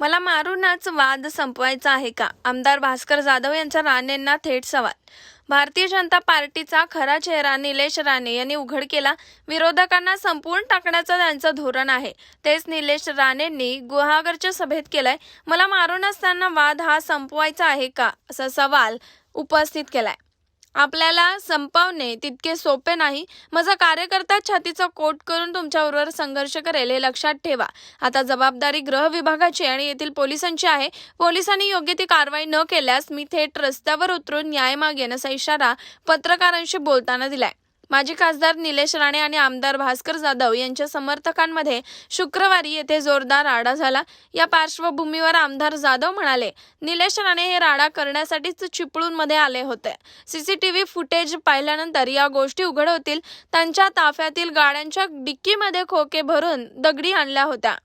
मला मारूनच वाद संपवायचा आहे का? आमदार भास्कर जाधव यांचा राणेंना थेट सवाल. भारतीय जनता पार्टीचा खरा चेहरा निलेश राणे यांनी उघड केला. विरोधकांना संपवून टाकण्याचं त्यांचं धोरण आहे. तेच निलेश राणेंनी गुहागरच्या सभेत केलंय. मला मारूनच त्यांना वाद हा संपवायचा आहे का? असा सवाल उपस्थित केलाय. आपल्याला संपवणे तितके सोपे नाही. माझा कार्यकर्ता छातीचा कोट करून तुमच्याबरोबर संघर्ष करेल हे लक्षात ठेवा. आता जबाबदारी गृह विभागाची आणि येथील पोलिसांची आहे. पोलिसांनी योग्य ती कारवाई न केल्यास मी थेट रस्त्यावर उतरून न्याय मागेन असा इशारा पत्रकारांशी बोलताना दिलाय. माजी खासदार निलेश राणे आणि आमदार भास्कर जाधव यांच्या समर्थकांमध्ये शुक्रवारी येथे जोरदार राडा झाला. या पार्श्वभूमीवर आमदार जाधव म्हणाले निलेश राणे हे राडा करण्यासाठीच चिपळूणमध्ये आले होते. सीसीटीव्ही फुटेज पाहिल्यानंतर या गोष्टी उघड होतील. त्यांच्या ताफ्यातील गाड्यांच्या डिक्कीमध्ये खोके भरून दगडी आणल्या होत्या.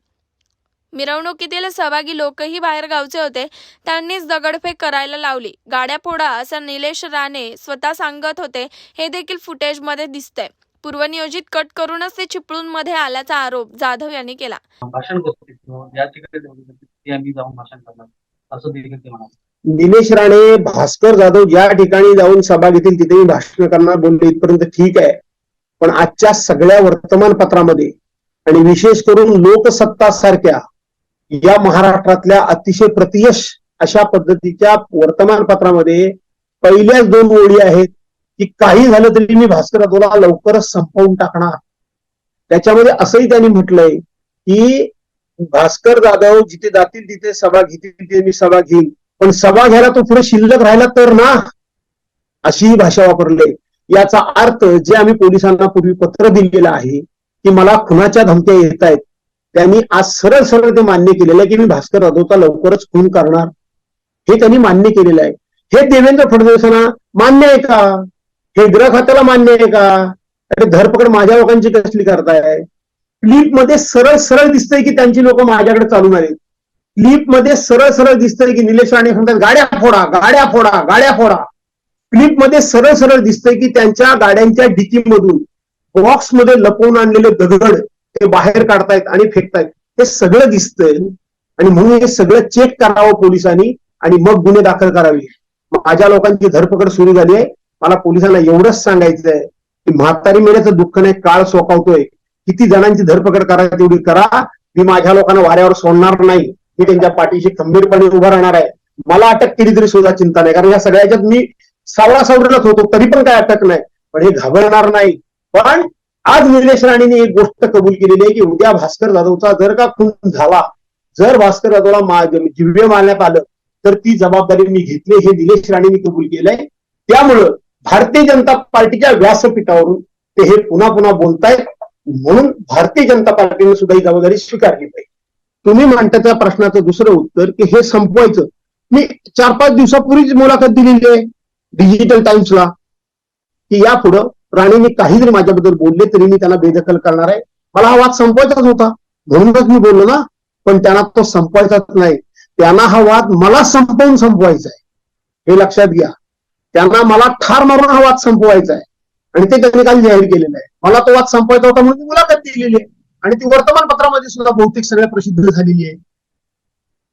मिरवणुकीतील सहभागी लोकही बाहेर गावचे होते. त्यांनीच दगडफेक करायला लावली. गाड्या फोडा असं निलेश राणे स्वतः सांगत होते. हे देखील फुटेजमध्ये दिसतंय. पूर्वनियोजित कट करूनच ते चिपळूणमध्ये आल्याचा आरोप जाधव यांनी केला. भाषण करतो किंवा या ठिकाणी जाऊ देतात, तिथे आम्ही जाऊन भाषण करणार. असं देखील ते म्हणाले. निलेश राणे भास्कर जाधव ज्या ठिकाणी जाऊन सभा घेतील तिथेही भाषण करणार बोलले. इथपर्यंत ठीक आहे. पण आजच्या सगळ्या वर्तमानपत्रामध्ये आणि विशेष करून लोकसत्ता सारख्या या महाराष्ट्रातल्या अतिशय प्रतियश अशा पद्धतीच्या वर्तमानपत्रामध्ये पहिल्याच दोन ओळी आहेत की काही झालं तरी मी भास्कर जाधवला लवकरच संपवून टाकणार. त्याच्यामध्ये असंही त्यांनी म्हटलंय की भास्कर जाधव जिथे जातील तिथे सभा घेतील तिथे मी सभा घेईन. पण सभा घ्यायला तो पुढे शिल्लक राहिला तर ना? अशी भाषा वापरले. याचा अर्थ जे आम्ही पोलिसांना पूर्वी पत्र दिलेलं आहे की मला खुनाच्या धमक्या येत आहेत त्यांनी आज सरळ सरळ ते मान्य केलेलं आहे की मी भास्कर जाधवचा लवकरच खून करणार. हे त्यांनी मान्य केलेलं आहे. हे देवेंद्र फडणवीसांना मान्य आहे का? हे गृह खात्याला मान्य आहे का? अरे धरपकड माझ्या लोकांची कसली करताय? क्लिपमध्ये सरळ सरळ दिसतंय की त्यांची लोक माझ्याकडे चालून आले क्लिपमध्ये सरळ सरळ दिसतंय की निलेश राणे म्हणतात गाड्या फोडा गाड्या फोडा गाड्या फोडा. क्लिपमध्ये सरळ सरळ दिसतंय की त्यांच्या गाड्यांच्या डिकीमधून बॉक्समध्ये लपवून आणलेले दगड ते बाहेर काढतायत आणि फेकतायत. हे सगळं दिसतंय आणि म्हणून हे सगळं चेक करावं पोलिसांनी आणि मग गुन्हे दाखल करावे. माझ्या लोकांची धरपकड सुरू झाली आहे. मला पोलिसांना एवढंच सांगायचं आहे की म्हातारी मेल्याचं दुःख नाही काळ सोकावतोय. किती जणांची धरपकड करा तेवढी करा. मी माझ्या लोकांना वाऱ्यावर सोडणार नाही. मी त्यांच्या पाठीशी खंबीरपणे उभा राहणार आहे. मला अटक केली तरी सुद्धा चिंता नाही. कारण या सगळ्याच्यात मी सावळा सावरलाच होतो. तरी पण काय अटक नाही. पण हे घाबरणार नाही. पण आज निलेश राणेने एक गोष्ट कबूल केलेली आहे की उद्या भास्कर जाधवचा जर का खून झाला जर भास्कर जाधवला जिव्हे जिव्य मारण्यात आलं तर ती जबाबदारी मी घेतली हे निलेश राणीने कबूल केलंय. त्यामुळं भारतीय जनता पार्टीच्या व्यासपीठावरून ते हे पुन्हा पुन्हा बोलतायत. म्हणून भारतीय जनता पार्टीने सुद्धा ही जबाबदारी स्वीकारली पाहिजे. तुम्ही म्हणता त्या प्रश्नाचं दुसरं उत्तर की हे संपवायचं. मी चार पाच दिवसापूर्वीच मुलाखत दिलेली आहे डिजिटल टाइम्सला की यापुढं राणेंनी काही जरी माझ्याबद्दल बोलले तरी मी त्यांना बेदखल करणार आहे. मला हा वाद संपवायचाच होता. म्हणूनच मी बोललो ना पण त्यांना तो संपवायचाच नाही. त्यांना हा वाद मला संपवून संपवायचा आहे हे लक्षात घ्या. त्यांना मला ठार मारून हा वाद संपवायचा आहे आणि ते त्यांनी काल जाहीर केलेलं आहे. मला तो वाद संपवायचा होता म्हणून मी मुलाखत दिलेली आहे. आणि ती वर्तमानपत्रामध्ये सुद्धा बहुतेक सगळ्या प्रसिद्ध झालेली आहे.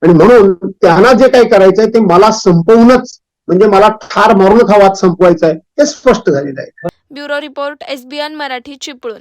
आणि म्हणून त्यांना जे काही करायचंय ते मला संपवूनच म्हणजे मला ठार मारूनच हा वाद संपवायचा आहे. हे स्पष्ट झालेलं आहे. Bureau report SBN Marathi Chiplun.